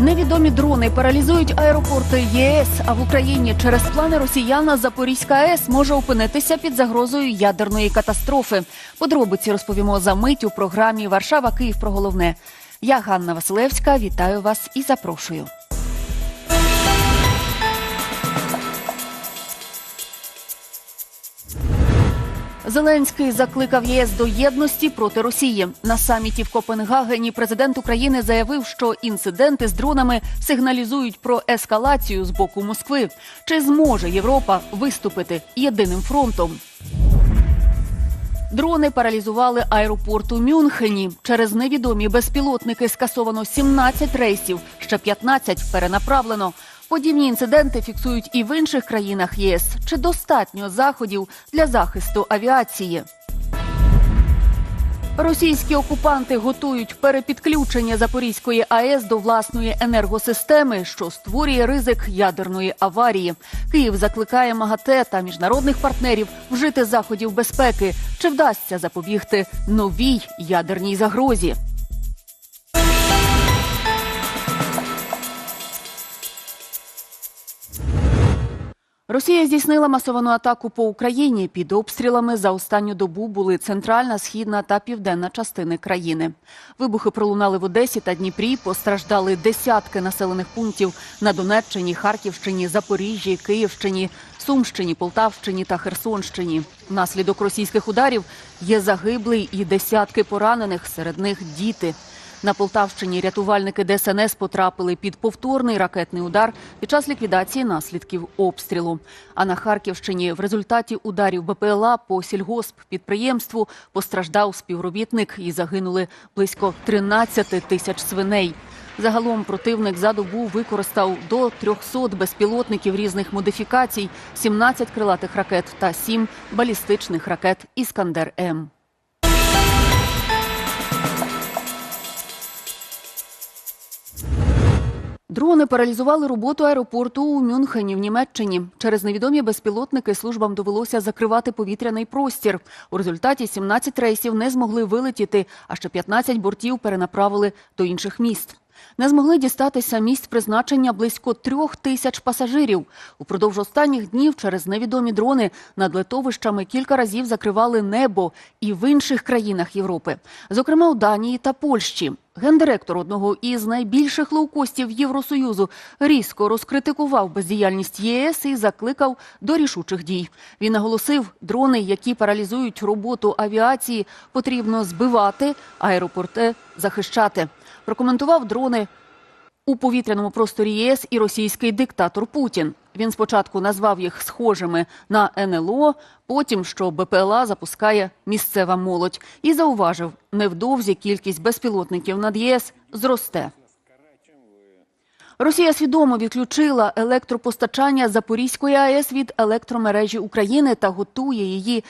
Невідомі дрони паралізують аеропорти ЄС. А в Україні через плани росіян Запорізька АЕС може опинитися під загрозою ядерної катастрофи. Подробиці розповімо за мить у програмі Варшава Київ про головне. Я Ганна Василевська. Вітаю вас і запрошую. Зеленський закликав ЄС до єдності проти Росії. На саміті в Копенгагені президент України заявив, що інциденти з дронами сигналізують про ескалацію з боку Москви. Чи зможе Європа виступити єдиним фронтом? Дрони паралізували аеропорт у Мюнхені. Через невідомі безпілотники скасовано 17 рейсів, ще 15 перенаправлено. Подібні інциденти фіксують і в інших країнах ЄС. Чи достатньо заходів для захисту авіації? Російські окупанти готують перепідключення Запорізької АЕС до власної енергосистеми, що створює ризик ядерної аварії. Київ закликає МАГАТЕ та міжнародних партнерів вжити заходів безпеки. Чи вдасться запобігти новій ядерній загрозі? Росія здійснила масовану атаку по Україні. Під обстрілами за останню добу були центральна, східна та південна частини країни. Вибухи пролунали в Одесі та Дніпрі. Постраждали десятки населених пунктів на Донеччині, Харківщині, Запоріжжі, Київщині, Сумщині, Полтавщині та Херсонщині. Внаслідок російських ударів є загиблий і десятки поранених, серед них діти. На Полтавщині рятувальники ДСНС потрапили під повторний ракетний удар під час ліквідації наслідків обстрілу. А на Харківщині в результаті ударів БПЛА по сільгосп підприємству постраждав співробітник і загинули близько 13 тисяч свиней. Загалом противник за добу використав до 300 безпілотників різних модифікацій, 17 крилатих ракет та 7 балістичних ракет Іскандер М. Дрони паралізували роботу аеропорту у Мюнхені в Німеччині. Через невідомі безпілотники службам довелося закривати повітряний простір. У результаті 17 рейсів не змогли вилетіти, а ще 15 бортів перенаправили до інших міст. Не змогли дістатися місць призначення близько трьох тисяч пасажирів. Упродовж останніх днів через невідомі дрони над литовищами кілька разів закривали небо і в інших країнах Європи, зокрема у Данії та Польщі. Гендиректор одного із найбільших лоукостів Євросоюзу різко розкритикував бездіяльність ЄС і закликав до рішучих дій. Він наголосив, дрони, які паралізують роботу авіації, потрібно збивати, аеропорти захищати. Прокоментував дрони у повітряному просторі ЄС і російський диктатор Путін. Він спочатку назвав їх схожими на НЛО, потім що БПЛА запускає місцева молодь, і зауважив, невдовзі кількість безпілотників над єС зросте. Росія свідомо відключила електропостачання Запорізької АЕС від електромережі України та готує її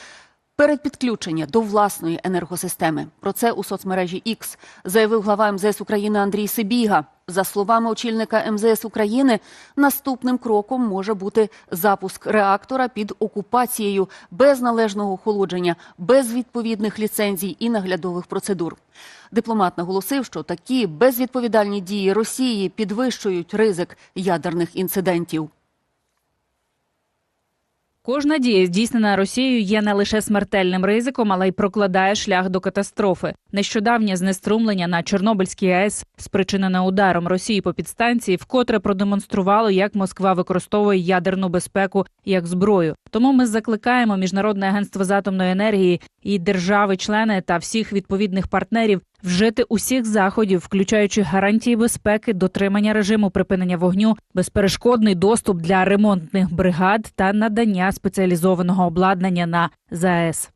передпідключення до власної енергосистеми. Про це у соцмережі X заявив глава МЗС України Андрій Сибіга. За словами очільника МЗС України, наступним кроком може бути запуск реактора під окупацією без належного охолодження, без відповідних ліцензій і наглядових процедур. Дипломат наголосив, що такі безвідповідальні дії Росії підвищують ризик ядерних інцидентів. Кожна дія, здійснена Росією, є не лише смертельним ризиком, але й прокладає шлях до катастрофи. Нещодавнє знеструмлення на Чорнобильській АЕС, спричинене ударом Росії по підстанції, вкотре продемонструвало, як Москва використовує ядерну безпеку як зброю. Тому ми закликаємо міжнародне агентство з атомної енергії і держави-члени та всіх відповідних партнерів вжити усіх заходів, включаючи гарантії безпеки, дотримання режиму припинення вогню, безперешкодний доступ для ремонтних бригад та надання спеціалізованого обладнання на ЗАЕС.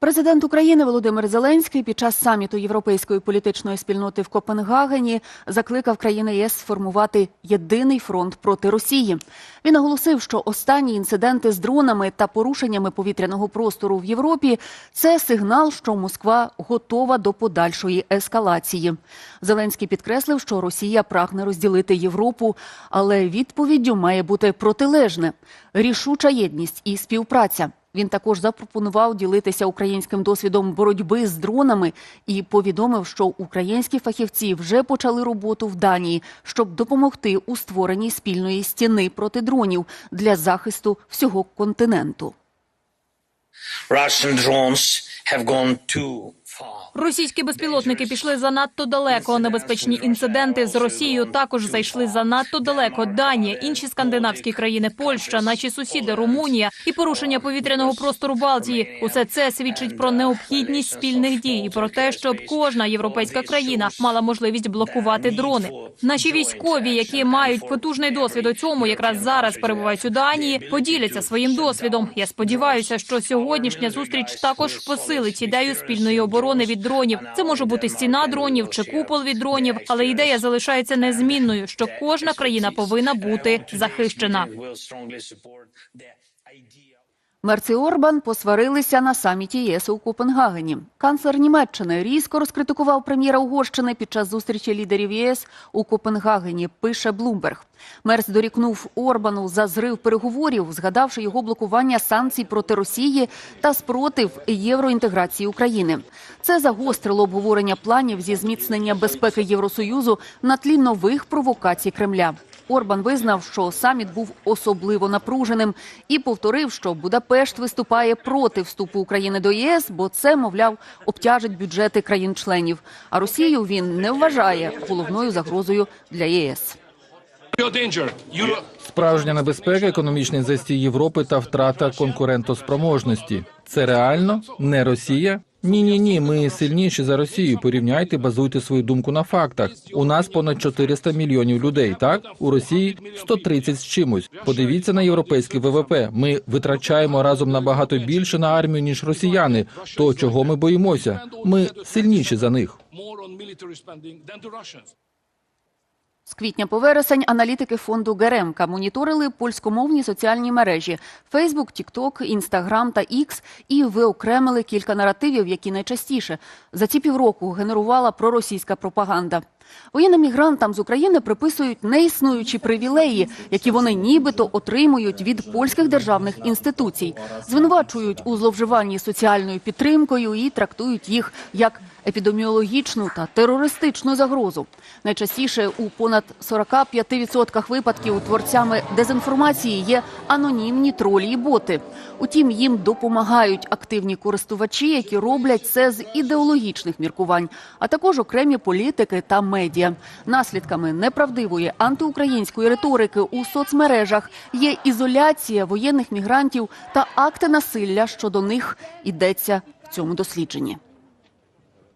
Президент України Володимир Зеленський під час саміту Європейської політичної спільноти в Копенгагені закликав країни ЄС сформувати єдиний фронт проти Росії. Він наголосив, що останні інциденти з дронами та порушеннями повітряного простору в Європі це сигнал, що Москва готова до подальшої ескалації. Зеленський підкреслив, що Росія прагне розділити Європу, але відповіддю має бути протилежне рішуча єдність і співпраця. Він також запропонував ділитися українським досвідом боротьби з дронами і повідомив, що українські фахівці вже почали роботу в Данії, щоб допомогти у створенні спільної стіни проти дронів для захисту всього континенту. Russian drones have gone too. Російські безпілотники пішли занадто далеко. Небезпечні інциденти з Росією також зайшли занадто далеко. Данія, інші скандинавські країни, Польща, наші сусіди, Румунія і порушення повітряного простору Балтії. Усе це свідчить про необхідність спільних дій і про те, щоб кожна європейська країна мала можливість блокувати дрони. Наші військові, які мають потужний досвід у цьому, якраз зараз перебувають у Данії, поділяться своїм досвідом. Я сподіваюся, що сьогоднішня зустріч також посилить ідею спільної оборони від дронів. Це може бути стіна дронів чи купол від дронів, але ідея залишається незмінною, що кожна країна повинна бути захищена. Will strongly support the idea. Мерц і Орбан посварилися на саміті ЄС у Копенгагені. Канцлер Німеччини різко розкритикував прем'єра Угорщини під час зустрічі лідерів єС у Копенгагені. Пише Блумберг. Мерц дорікнув Орбану за зрив переговорів, згадавши його блокування санкцій проти Росії та спротив євроінтеграції України. Це загострило обговорення планів зі зміцнення безпеки Євросоюзу на тлі нових провокацій Кремля. Орбан визнав, що саміт був особливо напруженим і повторив, що Будапешт виступає проти вступу України до ЄС, бо це, мовляв, обтяжить бюджети країн-членів. А Росію він не вважає головною загрозою для ЄС. Справжня небезпека, економічний застій Європи та втрата конкурентоспроможності. Це реально не Росія. Ні, ні, ні. Ми сильніші за Росію. Порівняйте, базуйте свою думку на фактах. У нас понад 400 мільйонів людей. Так у Росії 130 з чимось. Подивіться на європейське ВВП. Ми витрачаємо разом набагато більше на армію ніж росіяни. То чого ми боїмося? Ми сильніші за них. З квітня по вересень аналітики фонду Геремка моніторили польськомовні соціальні мережі Фейсбук, Тікток, Інстаграм та Ікс і виокремили кілька наративів, які найчастіше за ці півроку генерувала проросійська пропаганда. Воєнним мігрантам з України приписують неіснуючі привілеї, які вони нібито отримують від польських державних інституцій, звинувачують у зловживанні соціальною підтримкою і трактують їх як епідеміологічну та терористичну загрозу. Найчастіше у понад 45% випадків творцями дезінформації є анонімні тролі і боти. Утім, їм допомагають активні користувачі, які роблять це з ідеологічних міркувань, а також окремі політики та медіа. Наслідками неправдивої антиукраїнської риторики у соцмережах є ізоляція воєнних мігрантів та акти насилля щодо них йдеться в цьому дослідженні.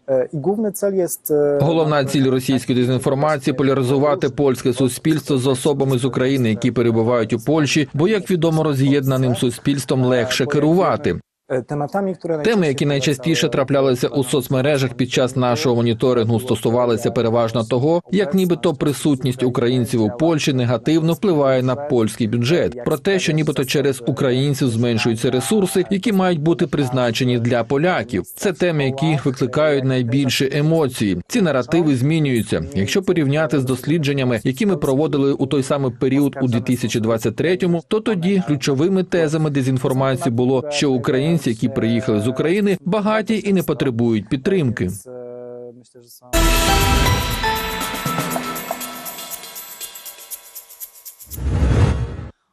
E, I główny cel jest. e, Головна ціль російської дезінформації поляризувати польське суспільство з особами з України, які перебувають у Польщі, бо як відомо, роз'єднаним суспільством легше керувати. E, tematami, Теми, які найчастіше траплялися у соцмережах під час нашого моніторингу, стосувалися переважно того, як нібито присутність українців у Польщі негативно впливає на польський бюджет. Про те, що нібито через українців зменшуються ресурси, які мають бути призначені для поляків. Це теми, які викликають найбільше емоції. Ці наративи змінюються. Якщо порівняти з дослідженнями, які ми проводили у той самий період у 2023-му, то тоді ключовими тезами дезінформації було, що українці, які приїхали з України, багаті і не потребують підтримки.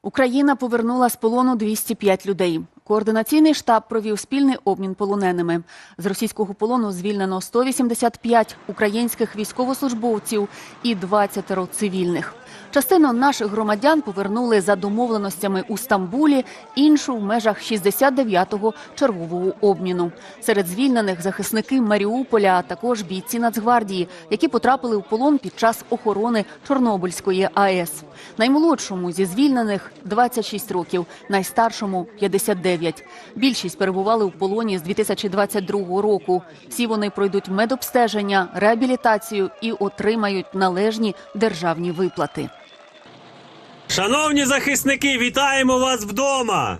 Україна повернула з полону 205 людей. Координаційний штаб провів спільний обмін полоненими. З російського полону звільнено 185 українських військовослужбовців і 20 цивільних. Частину наших громадян повернули за домовленостями у Стамбулі, іншу в межах 69-го чергового обміну. Серед звільнених захисники Маріуполя, а також бійці Нацгвардії, які потрапили в полон під час охорони Чорнобильської АЕС. Наймолодшому зі звільнених 26 років, найстаршому 59. Більшість перебували в полоні з 2022 року. Всі вони пройдуть медобстеження, реабілітацію і отримають належні державні виплати. Шановні захисники, вітаємо вас вдома!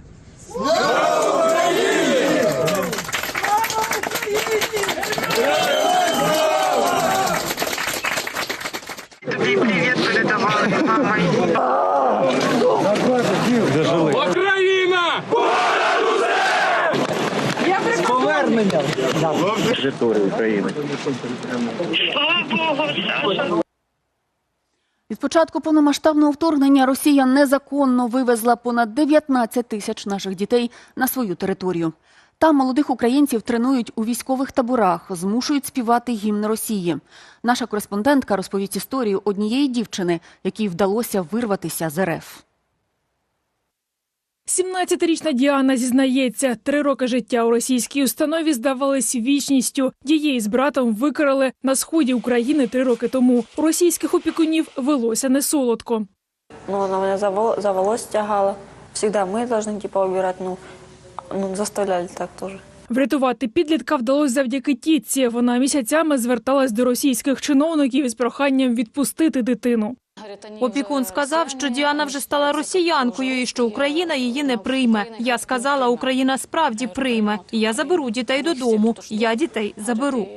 Тобі привіт передавали мамою. Україна! Понад усе! території України. Слава Богу. Від початку повномасштабного вторгнення Росія незаконно вивезла понад 19 тисяч наших дітей на свою територію. Там молодих українців тренують у військових таборах, змушують співати гімн Росії. Наша кореспондентка розповість історію однієї дівчини, якій вдалося вирватися з РФ. 17-річна Діана зізнається, три роки життя у російській установі здавались вічністю. Її з братом викрали на сході України три роки тому. У російських опікунів велося не солодко. Ну, она меня за, вол- за волос тягала. Всегда мы должны типа убирать, ну, ну заставляли так тоже. Врятувати підлітка вдалося завдяки тітці. Вона місяцями зверталась до російських чиновників із проханням відпустити дитину. Опікун сказав, що Діана вже стала росіянкою і що Україна її не прийме. Я сказала, Україна справді прийме. Я заберу дітей додому. Я дітей заберу.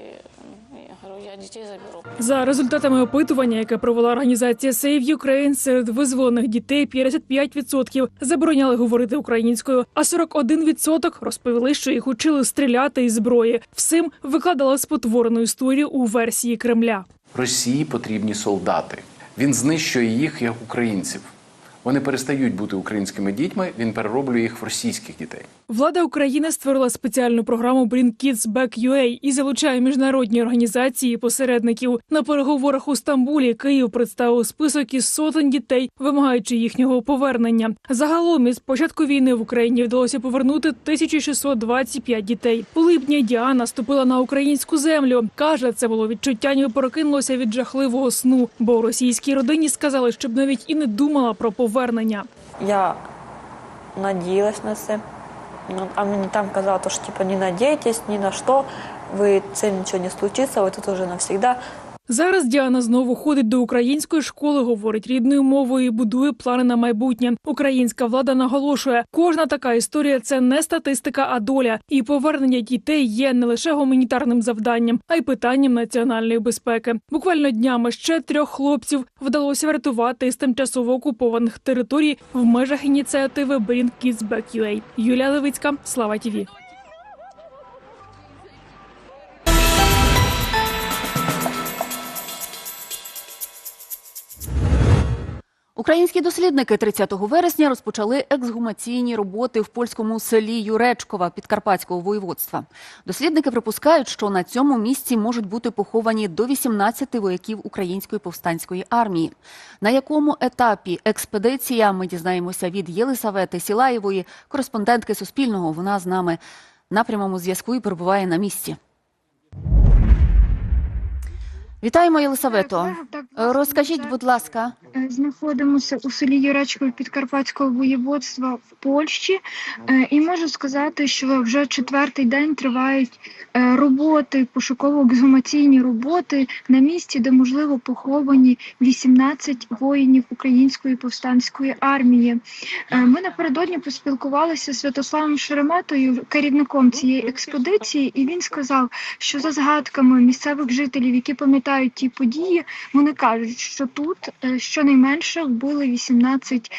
За результатами опитування, яке провела організація Save Ukraine, серед визволених дітей 55% забороняли говорити українською, а 41% розповіли, що їх учили стріляти із зброї. Всім викладала спотворену історію у версії Кремля. Росії потрібні солдати. Він знищує їх як українців. Вони перестають бути українськими дітьми. Він перероблює їх в російських дітей. Влада України створила спеціальну програму Bring Kids Back UA і залучає міжнародні організації посередників. На переговорах у Стамбулі Київ представив список із сотень дітей, вимагаючи їхнього повернення. Загалом із початку війни в Україні вдалося повернути 1625 дітей. У липні Діана ступила на українську землю. каже, це було відчуття, ніби прокинулося від жахливого сну. Бо у російській родині сказали, щоб навіть і не думала про повернення. Я надіялась на це. Ну, А мені там казали, що типа не надійтесь ні на що, ви це нічого не случиться, ви тут уже навсегда. Зараз Діана знову ходить до української школи, говорить рідною мовою і будує плани на майбутнє. Українська влада наголошує, кожна така історія це не статистика, а доля. І повернення дітей є не лише гуманітарним завданням, а й питанням національної безпеки. Буквально днями ще трьох хлопців вдалося врятувати із тимчасово окупованих територій в межах ініціативи Bring Kids Back UA. Юлія Левицька, Слава Тіві. Українські дослідники 30 вересня розпочали ексгумаційні роботи в польському селі Юречкова Підкарпатського воєводства. Дослідники припускають, що на цьому місці можуть бути поховані до 18 вояків української повстанської армії. На якому етапі експедиція ми дізнаємося від Єлисавети Сілаєвої, кореспондентки Суспільного. Вона з нами на прямому зв'язку і перебуває на місці. Вітаємо, Єлисавето. Розкажіть, будь ласка. Е, Знаходимося у селі Юречкові Підкарпатського воєводства в Польщі, Е, і можу сказати, що вже четвертий день тривають е, роботи, пошуково-ексгумаційні роботи на місці, де можливо поховані 18 воїнів Української повстанської армії. Ми напередодні поспілкувалися з Святославом Шереметою, керівником цієї експедиції, і він сказав, що за згадками місцевих жителів, які пам'ятають ті події, вони кажуть, що тут е, щонайменше вбили 18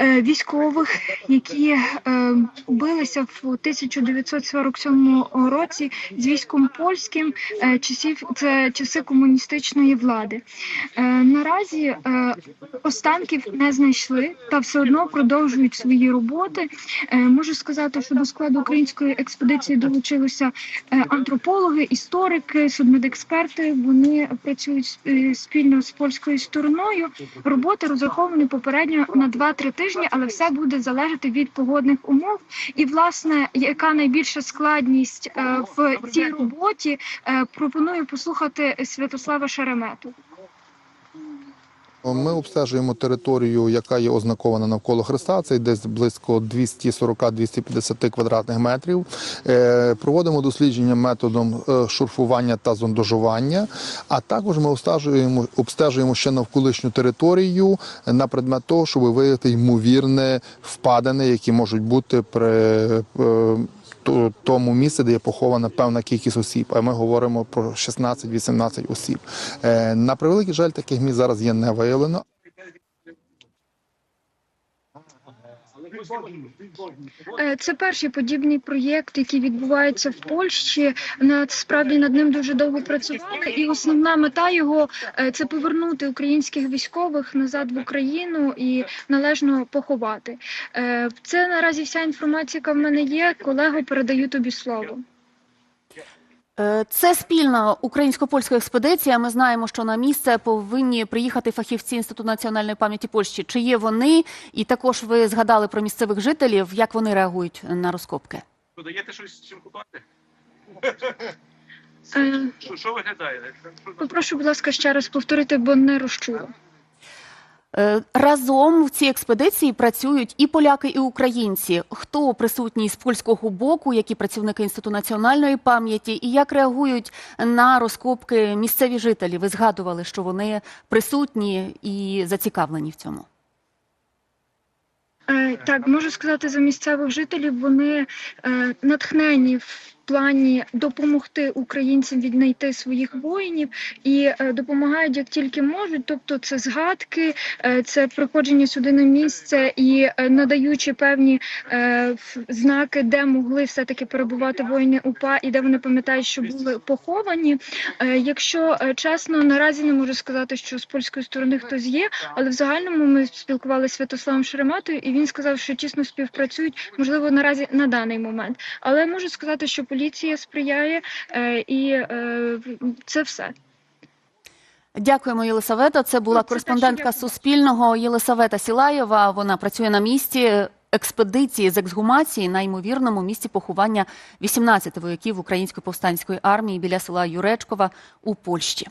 е, військових, які е, билися в 1947 році з військом польським е, часів це часи комуністичної влади. Е, Наразі е, останків не знайшли та все одно продовжують свої роботи. Е, Можу сказати, що до складу української експедиції долучилися е, антропологи, історики, судмедексперти. Вони працюють е, спільно з польською стороною. Роботи розраховані попередньо на 2-3 тижні, але все буде залежати від погодних умов. І власне, яка найбільша складність е, в цій роботі, е, пропоную послухати Святослава Шеремету. Ми обстежуємо територію, яка є ознакована навколо Христа. Це десь близько 240-250 квадратних метрів. Е, Проводимо дослідження методом е, шурфування та зондажування. А також ми обстежуємо, обстежуємо ще навколишню територію на предмет того, щоб виявити ймовірне впадини, які можуть бути при е, тому місці, де є похована певна кількість осіб. А ми говоримо про 16-18 осіб. Е, На превеликий жаль, таких місць зараз є не виявлено. Це перший подібний проєкт, який відбувається в Польщі. Насправді над ним дуже довго працювали, і основна мета його е, це повернути українських військових назад в Україну і належно поховати. Е, Це наразі вся інформація, яка в мене є. Колего, передаю тобі слово. Е, Це спільна українсько-польська експедиція. Ми знаємо, що на місце повинні приїхати фахівці Інституту національної пам'яті Польщі. Чи є вони? І також ви згадали про місцевих жителів, як вони реагують на розкопки? Додаєте щось чим купати? Е, Що, що виглядає? Попрошу, будь ласка, ще раз повторити, бо не розчула. Е, Разом в цій експедиції працюють і поляки, і українці. Хто присутній з польського боку, які працівники Інституту національної пам'яті, і як реагують на розкопки місцеві жителі? Ви згадували, що вони присутні і зацікавлені в цьому. Е, Так, можу сказати за місцевих жителів. Вони е, натхнені плані допомогти українцям віднайти своїх воїнів і е, допомагають як тільки можуть. Тобто, це згадки, е, це приходження сюди на місце і е, надаючи певні знаки, де могли все таки перебувати воїни УПА і де вони пам'ятають, що були поховані. Якщо чесно, наразі не можу сказати, що з польської сторони хтось є, але в загальному ми спілкувалися з Святославом Шереметою, і він сказав, що тісно співпрацюють, можливо, наразі на даний момент. Але можу сказати, що поліція сприяє, е, і е, це все. Дякуємо, Єлисавета. Це була Ну, це кореспондентка Суспільного Єлисавета Сілаєва. Вона працює на місці експедиції з ексгумації на ймовірному місці поховання 18 вояків української повстанської армії біля села Юречкова у Польщі.